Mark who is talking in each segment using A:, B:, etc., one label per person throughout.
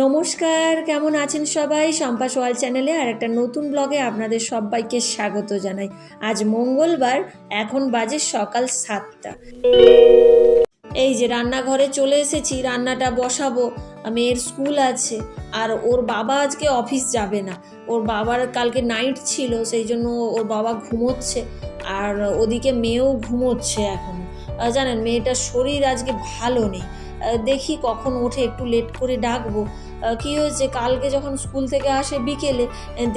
A: নমস্কার, কেমন আছেন সবাই? শম্পা সোয়াল চ্যানেলে আর একটা নতুন ব্লগে আপনাদের সবাইকে স্বাগত জানাই। আজ মঙ্গলবার, এখন বাজে সকাল সাতটা। এই যে রান্নাঘরে চলে এসেছি, রান্নাটা বসাবো। মেয়ের স্কুল আছে, আর ওর বাবা আজকে অফিস যাবে না। ওর বাবার কালকে নাইট ছিল, সেই জন্য ওর বাবা ঘুমোচ্ছে, আর ওদিকে মেয়েও ঘুমোচ্ছে এখন। জানেন, মেয়েটার শরীর আজকে ভালো নেই। দেখি কখন ওঠে একটু লেট করে ডাকবো। কি হয়েছে? কালকে যখন স্কুল থেকে আসে বিকেলে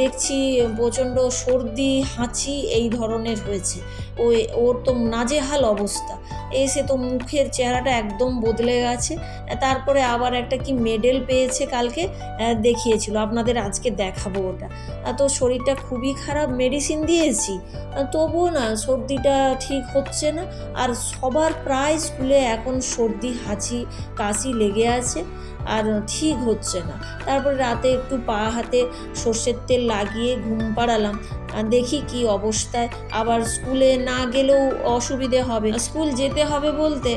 A: দেখছি প্রচণ্ড সর্দি, হাঁচি, এই ধরনের হয়েছে। ও ওর তো নাজেহাল অবস্থা। এসে তো মুখের চেহারাটা একদম বদলে গেছে। তারপরে আবার একটা কি মেডেল পেয়েছে কালকে দেখিয়েছিল। আপনাদের আজকে দেখাবো ওটা। তো শরীরটা খুবই খারাপ মেডিসিন দিয়েছি। তবুও না, সর্দিটা ঠিক হচ্ছে না। আর সবার প্রায় স্কুলে এখন সর্দি, হাঁচি, কাশি লেগে আছে। আর ঠিক হচ্ছে না। তারপর রাতে একটু পা হাতে সর্ষের তেল লাগিয়ে ঘুম পাড়ালাম। দেখি কি অবস্থায়। আবার স্কুলে না গেলেও অসুবিধে হবে। স্কুল যেতে হবে বলতে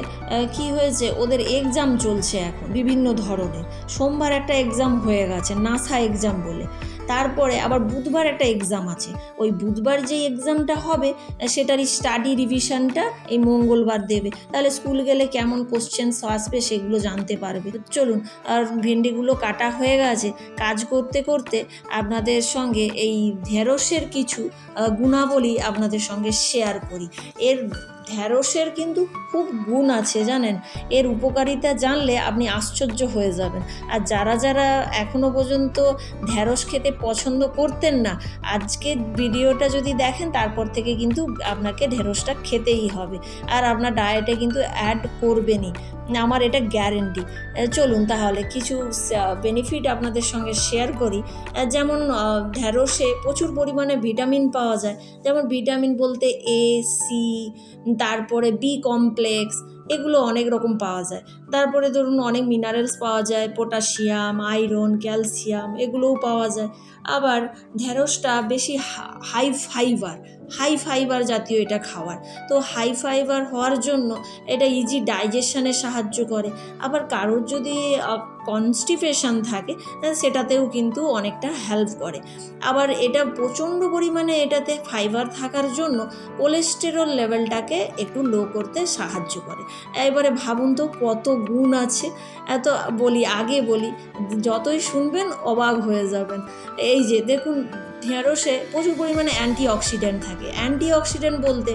A: কি হয়েছে? ওদের এক্সাম চলছে এখন, বিভিন্ন ধরনের। সোমবার একটা এক্সাম হয়ে গেছে, নাসা এক্সাম বলে। তারপরে আবার বুধবার একটা এক্সাম আছে। ওই বুধবার যে এক্সামটা হবে, সেটারই স্টাডি রিভিশনটা এই মঙ্গলবার দেবে। তাহলে স্কুল গেলে কেমন কোশ্চেন্স আসবে সেগুলো জানতে পারবে। চলুন, আর ভেন্ডিগুলো কাটা হয়ে গেছে। কাজ করতে করতে আপনাদের সঙ্গে এই ঢেঁড়সের কিছু আহ, গুণাবলী আপনাদের সঙ্গে শেয়ার করি। এর ঢ্যাঁড়সের কিন্তু খুব গুণ আছে জানেন। এর উপকারিতা জানলে আপনি আশ্চর্য হয়ে যাবেন। আর যারা যারা এখনও পর্যন্ত ঢ্যাঁড়স খেতে পছন্দ করতেন না আজকে ভিডিওটা যদি দেখেন, তারপর থেকে কিন্তু আপনাকে ঢেঁড়সটা খেতেই হবে। আর আপনার ডায়েটে কিন্তু অ্যাড করবেনই। আমার এটা গ্যারেন্টি চলুন তাহলে কিছু বেনিফিট আপনাদের সঙ্গে শেয়ার করি। যেমন ঢ্যাঁড়সে প্রচুর পরিমাণে ভিটামিন পাওয়া যায়। যেমন ভিটামিন বলতে এ সি তারপরে বি কমপ্লেক্স এগুলো অনেক রকম পাওয়া যায়। তারপরে ধরুন অনেক মিনারেলস পাওয়া যায় পটাশিয়াম আয়রন ক্যালসিয়াম এগুলোও পাওয়া যায়। আবার ঢেঁড়সটা বেশি হাই ফাইবার হাই ফাইবার জাতীয় এটা খাওয়ার। তো হাই ফাইবার হওয়ার জন্য এটা ইজি ডাইজেশনে সাহায্য করে। আবার কারোর যদি কনস্টিপেশন থাকে সেটাতেও কিন্তু অনেকটা হেল্প করে। আবার এটা প্রচণ্ড পরিমাণে এটাতে ফাইবার থাকার জন্য কোলেস্টেরল লেভেলটাকে একটু লো করতে সাহায্য করে। এবারে ভাবুন তো কত গুণ আছে। এত বলি, আগে বলি, যতই শুনবেন অবাক হয়ে যাবেন। এই যে দেখুন, ঢেঁড়সে প্রচুর পরিমাণে অ্যান্টি অক্সিডেন্ট থাকে। অ্যান্টি অক্সিডেন্ট বলতে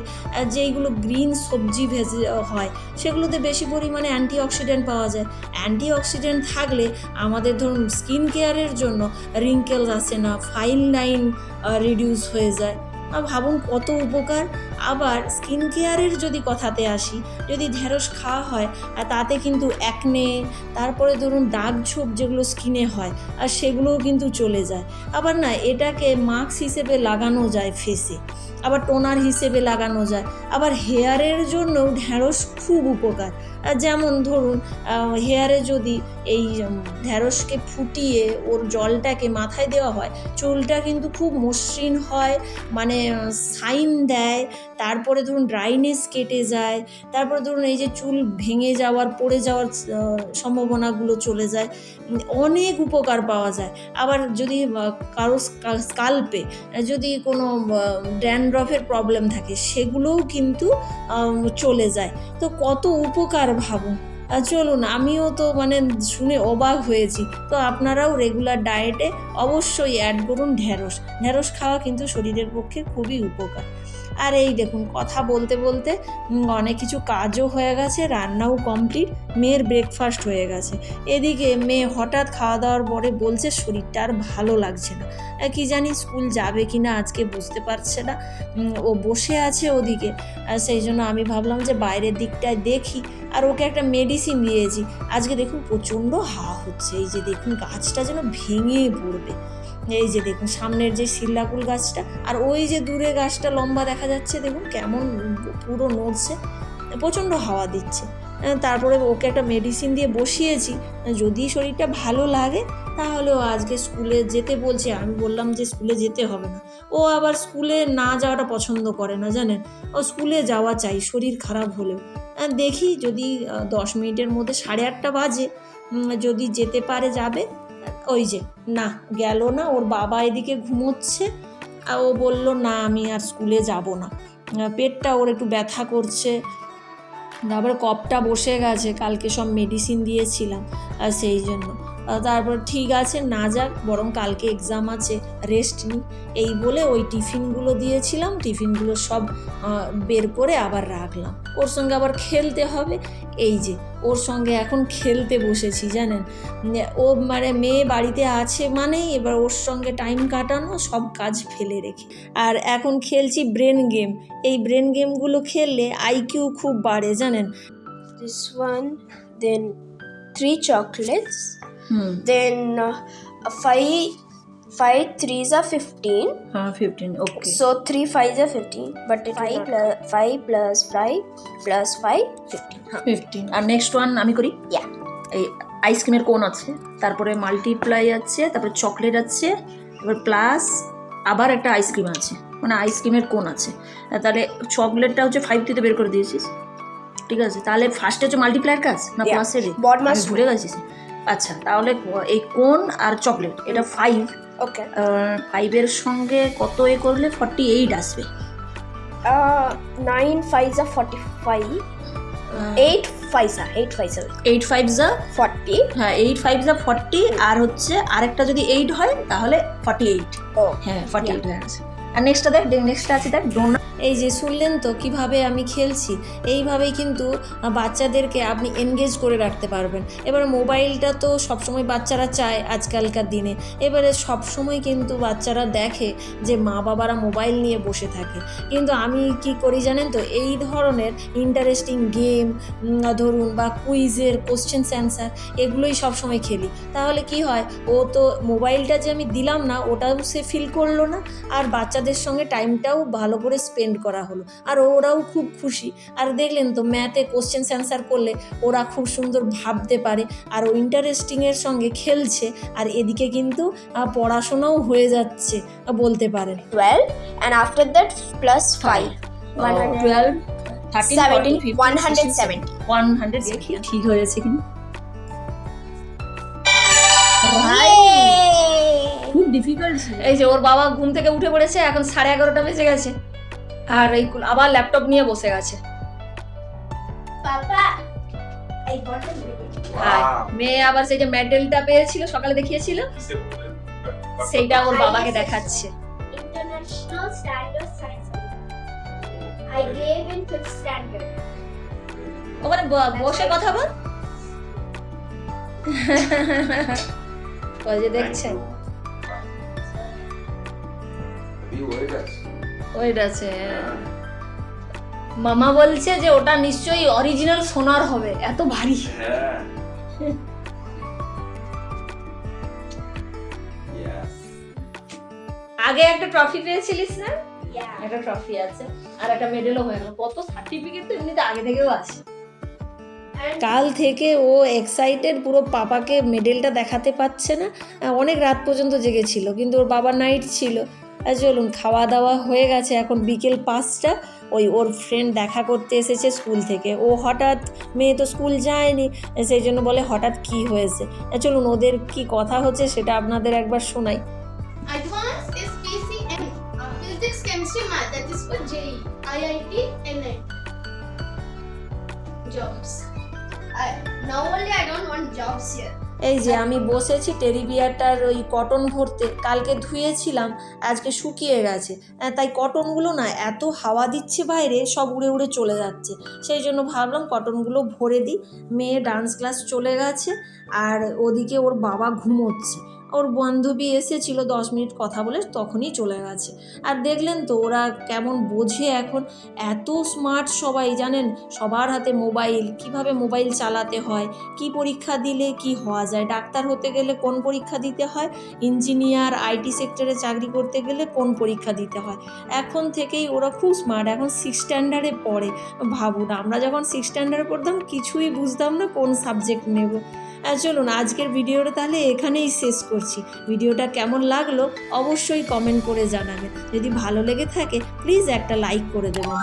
A: যেইগুলো গ্রিন সবজি ভেজে হয়, সেগুলোতে বেশি পরিমাণে অ্যান্টি অক্সিডেন্ট পাওয়া যায়। অ্যান্টি অক্সিডেন্ট থাকলে আমাদের ধরুন স্কিন কেয়ারের জন্য রিঙ্কেলস আসে না ফাইন লাইন রিডিউস হয়ে যায়। ভাবুন কত উপকার। আবার স্কিন কেয়ারের যদি কথাতে আসি, যদি ঢেঁড়স খাওয়া হয়, আর তাতে কিন্তু একনে তারপরে ধরুন দাগ ছোপ যেগুলো স্কিনে হয়, আর সেগুলোও কিন্তু চলে যায়। আবার না, এটাকে মাস্ক হিসেবে লাগানো যায় ফেসে আবার টোনার হিসেবে লাগানো যায়। আবার হেয়ারের জন্যও ঢ্যাঁড়স খুব উপকার। যেমন ধরুন হেয়ারে যদি এই ঢ্যাঁড়সকে ফুটিয়ে ওর জলটাকে মাথায় দেওয়া হয়, চুলটা কিন্তু খুব মসৃণ হয় মানে সাইন দেয় তারপরে ধরুন ড্রাইনেস কেটে যায়, তারপরে ধরুন এই যে চুল ভেঙে যাওয়ার, পড়ে যাওয়ার সম্ভাবনাগুলো চলে যায় অনেক উপকার পাওয়া যায়। আবার যদি কারও স্কাল্পে যদি কোনো ড্যান্ড্রফের প্রবলেম থাকে, সেগুলোও কিন্তু চলে যায়। তো কত উপকার ভাবুন চলুন, আমিও তো মানে শুনে অবাক হয়েছি। তো আপনারাও রেগুলার ডায়েটে অবশ্যই অ্যাড করুন ঢ্যাঁড়স ঢ্যাঁড়স খাওয়া কিন্তু শরীরের পক্ষে খুবই উপকার। আর এই দেখুন, কথা বলতে বলতে অনেক কিছু কাজও হয়ে গেছে, রান্নাও কমপ্লিট মেয়ের ব্রেকফাস্ট হয়ে গেছে। এদিকে মেয়ে হঠাৎ খাওয়া দাওয়ার পরে বলছে শরীরটা আর ভালো লাগছে না। কি জানি স্কুল যাবে কি না আজকে বুঝতে পারছে না। ও বসে আছে ওদিকে। সেই জন্য আমি ভাবলাম যে বাইরের দিকটায় দেখি। আর ওকে একটা মেডিসিন দিয়েছি। আজকে দেখুন প্রচণ্ড হা হচ্ছে। এই যে দেখুন, গাছটা যেন ভেঙে পড়বে। এই যে দেখুন, সামনের যে শিল্লাকুল গাছটা আর ওই যে দূরে গাছটা লম্বা দেখা যাচ্ছে, দেখুন কেমন পুরো নড়ছে, প্রচণ্ড হাওয়া দিচ্ছে। তারপরে ওকে একটা মেডিসিন দিয়ে বসিয়েছি। যদি শরীরটা ভালো লাগে, তাহলে ও আজকে স্কুলে যেতে বলছে। আমি বললাম যে স্কুলে যেতে হবে না। ও আবার স্কুলে না যাওয়াটা পছন্দ করে না, জানেন? ও স্কুলে যাওয়া চাই, শরীর খারাপ হলেও। দেখি যদি দশ মিনিটের মধ্যে সাড়ে আটটা বাজে। যদি যেতে পারে, যাবে। ওই যে, না, গেল না, ওর বাবা এদিকে ঘুমোচ্ছে। আর ও বলল, না, আমি আর স্কুলে যাব না। পেটটা ওর একটু ব্যথা করছে। তারপরে কপটা বসে গেছে, কালকে সব মেডিসিন দিয়েছিলাম, আর সেই জন্য। তারপর ঠিক আছে না যাক বরং কালকে এক্সাম আছে রেস্ট নিই। এই বলে ওই টিফিনগুলো দিয়েছিলাম টিফিনগুলো সব বের করে আবার রাখলাম। ওর সঙ্গে আবার খেলতে হবে। এই যে ওর সঙ্গে এখন খেলতে বসেছি জানেন? ও মানে মেয়ে বাড়িতে আছে মানেই এবার ওর সঙ্গে টাইম কাটানো সব কাজ ফেলে রেখে। আর এখন খেলছি ব্রেন গেম এই ব্রেন গেমগুলো খেললে আইকিউ খুব বাড়ে জানেন?
B: This one then three chocolates,
A: hmm
B: then uh, five five threes are fifteen.
A: হ্যাঁ fifteen okay
B: So three fives are fifteen. But five. plus five plus five plus five fifteen. Huh.
A: Fifteen R next one আমি করি
B: Yeah.
A: এই আইসক্রিমের কোন আছে তারপরে multiply আছে তারপরে চকলেট আছে তারপরে প্লাস আবার একটা আইসক্রিম আছে মানে আইসক্রিমের কোন আছে তাহলে চকলেটটা হচ্ছে ফাইভ থেকে বের করে দিয়েছিস। ঠিক আছে? তাহলে ফার্স্টে হচ্ছে মাল্টিপ্লাইয়ের কাজ? না. প্লাসের
B: must
A: ভুলে গেছিস আচ্ছা তাহলে এই কোন আর চকলেট এটা ফাইভ
B: Okay.
A: ফাইভের সঙ্গে কত এ করলে ফর্টি এইট আসবে
B: Uh, nine fives are forty-five. Eight fives are eight fives
A: eight five যা
B: forty.
A: হ্যাঁ এইট ফাইভ যা ফর্টি আর হচ্ছে আরেকটা যদি এইট হয় তাহলে ফর্টি এইট
B: Oh.
A: হ্যাঁ ফর্টি এইট হয়ে আর নেক্সটটা দেখ নেক্সটটা আছে দেখ ডোনা এই যে শুনলেন তো কীভাবে আমি খেলছি, এইভাবেই কিন্তু বাচ্চাদেরকে আপনি এনগেজ করে রাখতে পারবেন। এবারে মোবাইলটা তো সবসময় বাচ্চারা চায় আজকালকার দিনে। এবারে সবসময় কিন্তু বাচ্চারা দেখে যে মা বাবারা মোবাইল নিয়ে বসে থাকে। কিন্তু আমি কি করি জানেন তো, এই ধরনের ইন্টারেস্টিং গেম ধরুন বা কুইজের কোশ্চেন্স অ্যান্সার এগুলোই সবসময় খেলি। তাহলে কি হয়, ও তো মোবাইলটা যে আমি দিলাম না, ওটাও সে ফিল করল না। আর বাচ্চাদের সঙ্গে টাইমটাও ভালো করে স্পেন্ড করা হলো আর ওরাও খুব খুশি আর দেখলেন তো ম্যাথে কোশ্চেন্স অ্যান্সার করলে ওরা খুব সুন্দর ভাবতে পারে আর ও ইন্টারেস্টিংয়ের সঙ্গে খেলছে আর এদিকে কিন্তু পড়াশোনাও হয়ে যাচ্ছে বলতে পারেন
B: Twelve, and after that plus five. One hundred
A: twelve thirteen.
B: One hundred seventy.
A: One hundred ঠিক হয়েছে কিন্তু! খুব ডিফিকাল্ট এই যে ওর বাবা ঘুম থেকে উঠে পড়েছে এখন সাড়ে এগারোটা বেজে গেছে। আর এই আবার ল্যাপটপ নিয়ে বসে গেছে। মেয়ে আবার সেই যে মেডেলটা পেয়েছিল সকালে দেখিয়েছিল সেইটা ওর বাবাকে দেখাচ্ছে।
B: Fifth standard.
A: ওখানে ব- বসে কথা বল। যে দেখছেন ওইটা আছে। মামা বলছে যে ওটা নিশ্চয়ই অরিজিনাল সোনার হবে এত ভারী। আগে একটা ট্রফি পেয়েছিলিস না? একটা ট্রফি আছে আর একটা মেডেলও হয়ে গেল। কত সার্টিফিকেট তো এমনিতে আগে থেকেও আছে। কাল থেকে ও এক্সাইটেড পুরো পাপাকে মেডেলটা দেখাতে পাচ্ছে না। অনেক রাত পর্যন্ত জেগেছিল কিন্তু ওর বাবা নাইট ছিল। চলুন খাওয়া দাওয়া হয়ে গেছে এখন বিকেল পাঁচটা ওই ওর ফ্রেন্ড দেখা করতে এসেছে স্কুল থেকে ও হঠাৎ মেয়ে তো স্কুল যায়নি সেই জন্য বলে হঠাৎ কি হয়েছে চলুন ওদের কি কথা হচ্ছে সেটা আপনাদের একবার শোনাই
C: uh, NIT. Jobs. I, now only I don't want jobs here.
A: এই যে আমি বসেছি টেরি বিয়ারটার ওই কটন ভরতে, কালকে ধুয়েছিলাম, আজকে শুকিয়ে গেছে। তাই কটনগুলো না এত হাওয়া দিচ্ছে বাইরে, সব উড়ে উড়ে চলে যাচ্ছে। সেই জন্য ভাবলাম কটনগুলো ভরে দিই। মেয়ে ডান্স ক্লাস চলে গেছে, আর ওদিকে ওর বাবা ঘুমোচ্ছে। ওর বান্ধবী এসেছিল দশ মিনিট কথা বলে তখনই চলে গেছে। আর দেখলেন তো ওরা কেমন বোঝে এখন। এত স্মার্ট সবাই, জানেন? সবার হাতে মোবাইল কীভাবে মোবাইল চালাতে হয়? কি পরীক্ষা দিলে কি হওয়া যায়? ডাক্তার হতে গেলে কোন পরীক্ষা দিতে হয়? ইঞ্জিনিয়ার আইটি সেক্টরে চাকরি করতে গেলে কোন পরীক্ষা দিতে হয়? এখন থেকেই ওরা খুব স্মার্ট এখন সিক্স স্ট্যান্ডার্ডে পড়ে। ভাবুন, আমরা যখন সিক্স স্ট্যান্ডার্ডে পড়তাম, কিছুই বুঝতাম না কোন সাবজেক্ট নেব। চলুন আজকের ভিডিওটা তাহলে এখানেই শেষ করছি। ভিডিওটা কেমন লাগল অবশ্যই কমেন্ট করে জানাবেন। যদি ভালো লেগে থাকে প্লিজ একটা লাইক করে দেবেন।